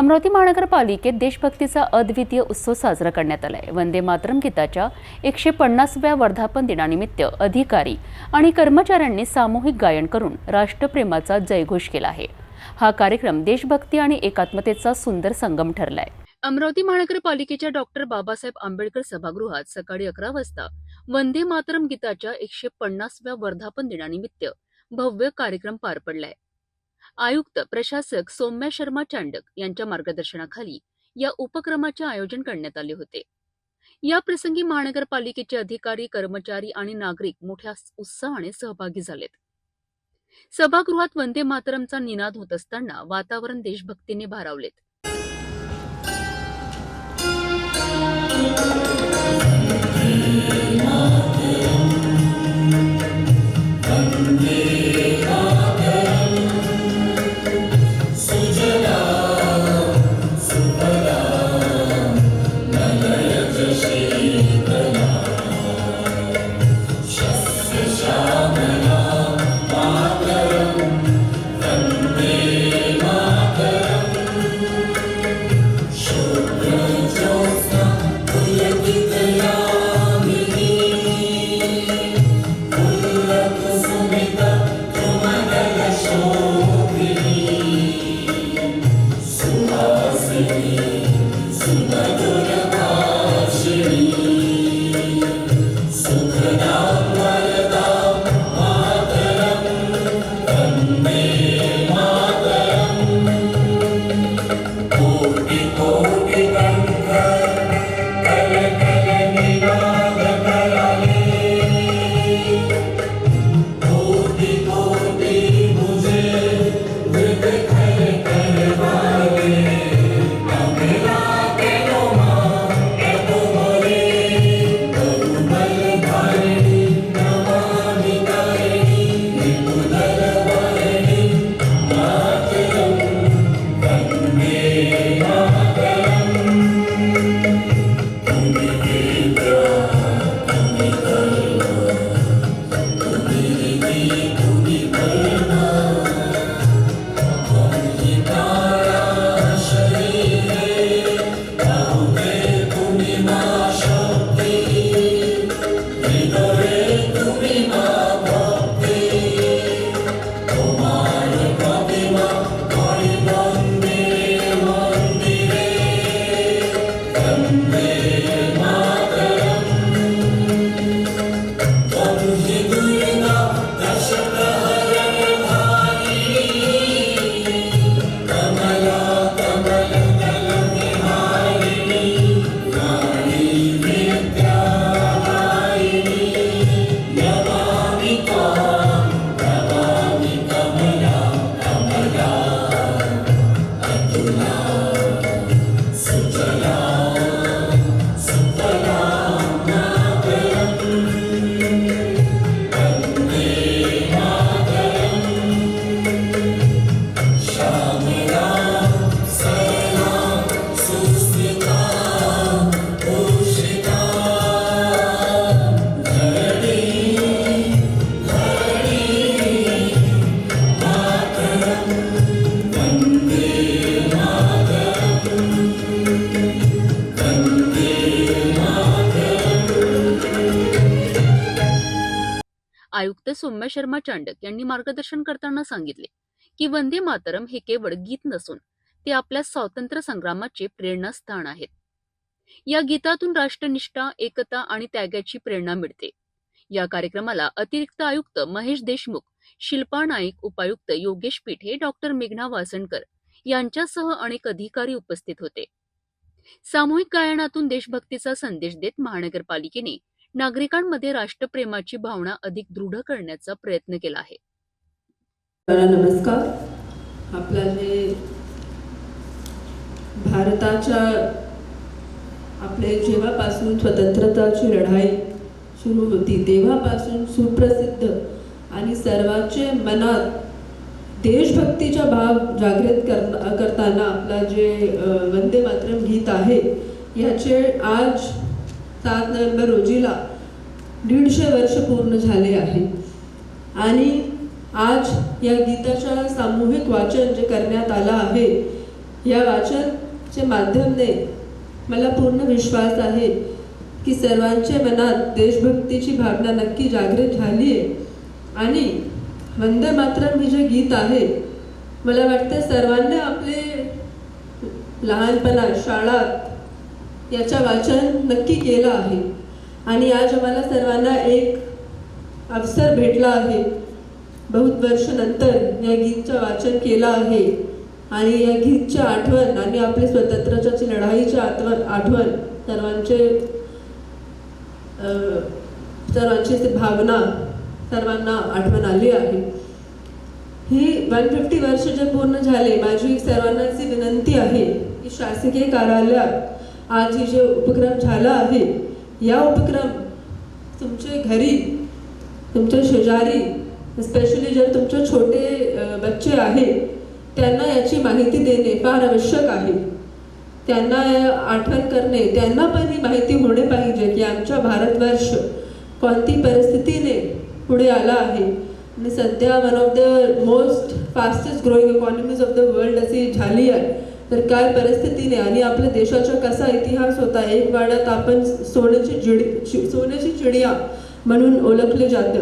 अमरावती महानगरपालिकेत देशभक्तीचा अद्वितीय उत्सव साजरा करण्यात आलाय. वंदे मातरम गीताच्या एकशे पन्नासव्या वर्धापन दिनानिमित्त अधिकारी आणि कर्मचाऱ्यांनी सामूहिक गायन करून राष्ट्रप्रेमाचा जयघोष केला आहे. हा कार्यक्रम देशभक्ती आणि एकात्मतेचा सुंदर संगम ठरलाय. अमरावती महानगरपालिकेच्या डॉक्टर बाबासाहेब आंबेडकर सभागृहात सकाळी अकरा वाजता वंदे मातरम गीताच्या एकशे पन्नासव्या वर्धापन दिनानिमित्त भव्य कार्यक्रम पार पडलाय. आयुक्त प्रशासक सौम्या शर्मा चांडक यांच्या मार्गदर्शनाखाली या उपक्रमाचे आयोजन करण्यात आले होते. या प्रसंगी महानगरपालिकेचे अधिकारी कर्मचारी आणि नागरिक मोठ्या उत्साहाने सहभागी झालेत. सभागृहात वंदे मातरमचा निनाद होत असताना वातावरण देशभक्तीने भारावलेत. आयुक्त सौम्य शर्मा चांडक यांनी मार्गदर्शन करताना सांगितले की वंदे मातरम हे केवळ गीत नसून ते आपल्या स्वातंत्र्य संग्रामाचे प्रेरणास्थान आहेत. या गीतातून राष्ट्रनिष्ठा एकता आणि त्यागाची प्रेरणा मिळते. या कार्यक्रमाला अतिरिक्त आयुक्त महेश देशमुख शिल्पा नाईक उपायुक्त योगेश पिठे डॉक्टर मेघना वासणकर यांच्यासह अनेक अधिकारी उपस्थित होते. सामूहिक गायनातून देशभक्तीचा संदेश देत महानगरपालिकेने नागरिकांमध्ये राष्ट्रप्रेमाची भावना अधिक दृढ करण्याचा प्रयत्न केला आहे. नमस्कार. आपल्या जे भारताच्या आपले जेव्हापासून स्वतंत्रताची लढाई सुरू होती तेव्हापासून सुप्रसिद्ध आणि सर्वांचे मनात देशभक्तीचा भाव जागृत कर करताना आपला जे वंदे मातरम गीत आहे याचे आज सात नोव्हेंबर रोजीला दीडशे वर्ष पूर्ण झाले आहे. आणि आज या गीताच्या सामूहिक वाचन जे करण्यात आलं आहे या वाचनचे माध्यमने मला पूर्ण विश्वास आहे की सर्वांच्या मनात देशभक्तीची भावना नक्की जागृत झाली आहे आणि वंदे मातरम हे जे गीत आहे मला वाटतं सर्वांनी आपले लहानपणात शाळात याचं वाचन नक्की केलं आहे. आणि आज आम्हाला सर्वांना एक अवसर भेटला आहे. बहुत वर्षानंतर या गीतचं वाचन केलं आहे. आणि या गीतच्या आठवण आणि आपली स्वतंत्रच्या लढाईच्या आठवण आठवण सर्वांचे सर्वांची भावना सर्वांना आठवण आली आहे. ही वन फिफ्टी वर्ष जे पूर्ण झाले माझी सर्वांना अशी विनंती आहे. की शासकीय कार्यालयात आज ही जे उपक्रम झाला आहे या उपक्रम तुमचे घरी तुमच्या शेजारी स्पेशली जर तुमचे छोटे बच्चे आहेत त्यांना याची माहिती देणे फार आवश्यक आहे. त्यांना आठवण करणे त्यांना पण ही माहिती होणे पाहिजे की आमच्या भारतवर्ष कोणती परिस्थितीने पुढे आला आहे. आणि सध्या one of the most fastest growing economies of the world अशी झाली आहे. तर काय परिस्थितीने आणि आपल्या देशाचा कसा इतिहास होता एक वाड्यात आपण सोन्याची चिडी चि- सोन्याची चिडिया म्हणून ओळखले जातं.